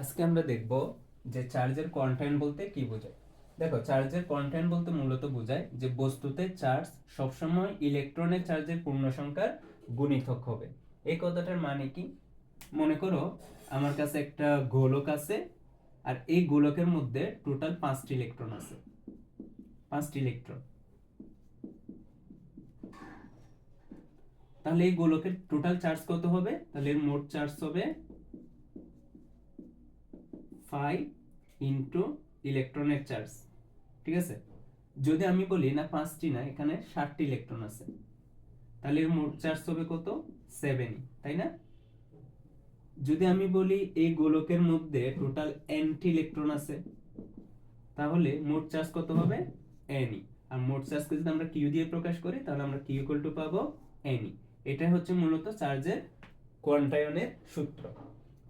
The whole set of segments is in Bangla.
আজকে আমরা দেখব যে চার্জের কোয়ান্টাইন বলতে কি বোঝায়। দেখো চার্জের কোয়ান্টাইন বলতে মূলত বোঝায় যে বস্তুতে চার্জ সবসময় ইলেকট্রনের চার্জের পূর্ণ সংখ্যার গুণিতক হবে। এই কথাটার মানে কি? মনে করো, আমার কাছে একটা গোলক আছে, আর এই গোলকের মধ্যে টোটাল পাঁচটি ইলেকট্রন আছে। পাঁচটি ইলেকট্রন তাহলে এই গোলকের টোটাল চার্জ কত হবে? তাহলে এর মোট চার্জ হবে ফাইভ ইন্টু ইলেকট্রনের চার্জ। ঠিক আছে? যদি আমি বলি, না, পাঁচটি না, এখানে ষাটটি ইলেকট্রন আছে। তাহলে এর মোট চার্জ হবে কত? সেভেনই তাই না? যদি আমি বলি, এই গোলকের মধ্যে টোটাল এনটি ইলেকট্রন আছে, তাহলে মোট চার্জ কত হবে? এনই আর মোট চার্জকে যদি আমরা কিউ দিয়ে প্রকাশ করি, তাহলে আমরা কিউ ইকুয়াল পাবো এনই এটা হচ্ছে মূলত চার্জের কোয়ান্টায়নের সূত্র।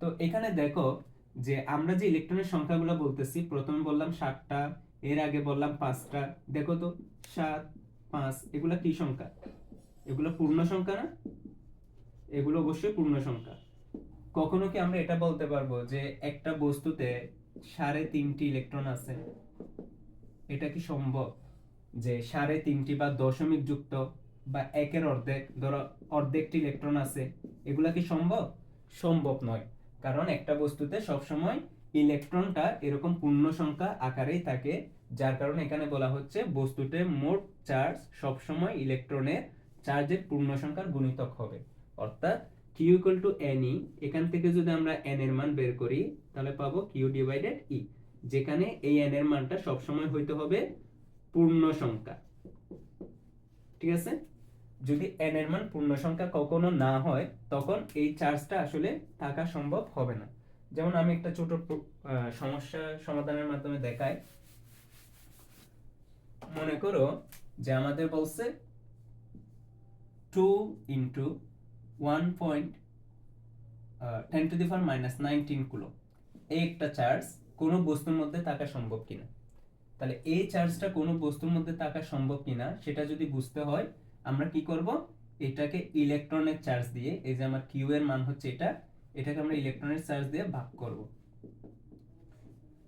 তো এখানে দেখো যে আমরা যে ইলেকট্রনের সংখ্যাগুলো বলতেছি, প্রথমে বললাম সাতটা, এর আগে বললাম পাঁচটা। দেখো তো, সাত, পাঁচ, এগুলা কি সংখ্যা? এগুলো পূর্ণ সংখ্যা না? এগুলো অবশ্যই পূর্ণ সংখ্যা। কখনো কি আমরা এটা বলতে পারব যে একটা বস্তুতে সাড়ে তিনটি ইলেকট্রন আছে? এটা কি সম্ভব যে সাড়ে তিনটি বা দশমিক যুক্ত বা একের অর্ধেক, ধরো অর্ধেকটি ইলেকট্রন আছে? এগুলা কি সম্ভব? সম্ভব নয়। কারণ একটা বস্তুতে সবসময় ইলেকট্রনটা এরকম পূর্ণ সংখ্যা আকারেই থাকে, যার কারণে এখানে বলা হচ্ছে বস্তুতে মোট চার্জ সবসময় ইলেকট্রনের চার্জের পূর্ণ সংখ্যার গুণিতক হবে। অর্থাৎ Q equal to N E এখান থেকে যদি আমরা এন এর মান বের করি, তাহলে পাবো কিউ ডিভাইডেড ই যেখানে এই এন এর মানটা সবসময় হইতে হবে পূর্ণ সংখ্যা। ঠিক আছে? যদি এন এর মান পূর্ণ সংখ্যা কখনো না হয়, তখন এই চার্জটা আসলে থাকা সম্ভব হবে না। যেমন আমি একটা ছোট সমস্যা সমাধানের মাধ্যমে দেখাই। মনে করো যে আমাদের বলছে two into one point ten to the power minus nineteen coulomb. এই একটা চার্জ কোনো বস্তুর মধ্যে থাকা সম্ভব কিনা? তাহলে এই চার্জটা কোনো বস্তুর মধ্যে থাকা সম্ভব কিনা, সেটা যদি বুঝতে হয় আমরা কি করব? এটাকে ইলেকট্রনের চার্জ দিয়ে, এই যে আমার কিউ এর মান হচ্ছে এটা, এটাকে আমরা ইলেকট্রনের চার্জ দিয়ে ভাগ করব।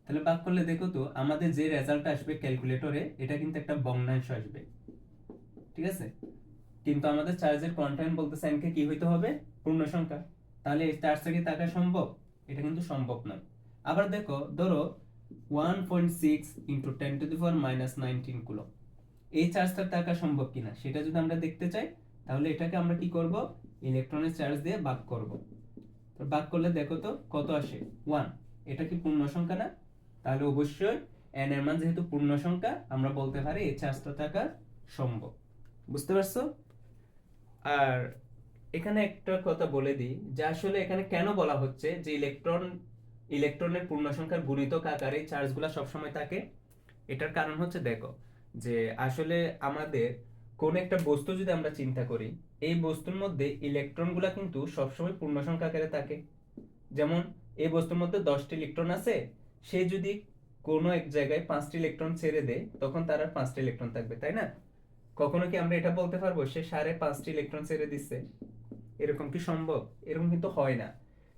তাহলে ভাগ করলে দেখো তো, আমাদের যে রেজাল্ট আসবে ক্যালকুলেটরে এটা কিন্তু একটা ভগ্নাংশ আসবে। ঠিক আছে? কিন্তু আমাদের চার্জের কোয়ান্টাইন বলতেছে এনকে কি হইতে হবে? পূর্ণ সংখ্যা। তাহলে চার্জটা কি থাকা সম্ভব? এটা কিন্তু সম্ভব নয়। আবার দেখো, ধরো one point six into ten to the power minus nineteen coulomb এই চার্জটা থাকা সম্ভব কিনা, সেটা যদি আমরা দেখতে চাই, তাহলে এটাকে আমরা কি করব? ইলেকট্রনের চার্জ দিয়ে ভাগ করব। তো ভাগ করলে দেখো তো কত আসে? ওয়ান এটা কি পূর্ণ সংখ্যা না? তাহলে অবশ্যই এন এর মান যেহেতু পূর্ণ সংখ্যা, আমরা বলতে পারি এই চার্জটা থাকা সম্ভব। বুঝতে পারছ? আর এখানে একটা কথা বলে দিই, যে আসলে এখানে কেন বলা হচ্ছে যে ইলেকট্রন ইলেকট্রনের পূর্ণ সংখ্যার গুণিতক আকারে চার্জগুলো সবসময় থাকে? এটার কারণ হচ্ছে দেখো যে আসলে আমাদের কোন একটা বস্তু যদি আমরা চিন্তা করি, এই বস্তুর মধ্যে ইলেকট্রনগুলা কিন্তু সবসময় পূর্ণ সংখ্যা আকারে থাকে। যেমন, এই বস্তুর মধ্যে দশটি ইলেকট্রন আছে, সে যদি কোনো এক জায়গায় পাঁচটি ইলেকট্রন ছেড়ে দেয়, তখন তার আর পাঁচটি ইলেকট্রন থাকবে, তাই না? কখনো কি আমরা এটা বলতে পারব, সে সাড়ে পাঁচটি ইলেকট্রন ছেড়ে দিচ্ছে? এরকম কি সম্ভব? এরকম কিন্তু হয় না।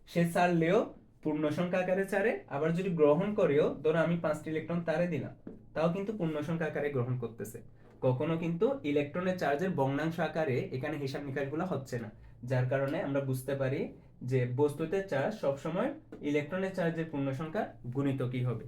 সে ছাড়লেও পূর্ণ সংখ্যা আকারে ছাড়ে, আবার যদি গ্রহণ করেও, ধরো আমি পাঁচটি ইলেকট্রন তারে দিলাম তাও কিন্তু পূর্ণ সংখ্যা আকারে গ্রহণ করতেছে। কখনো কিন্তু ইলেকট্রনের চার্জের ভগ্নাংশ আকারে এখানে হিসাব নিকাশগুলো হচ্ছে না। যার কারণে আমরা বুঝতে পারি যে বস্তুতে চার্জ সবসময় ইলেকট্রনের চার্জের পূর্ণ সংখ্যা গুণিত কি হবে।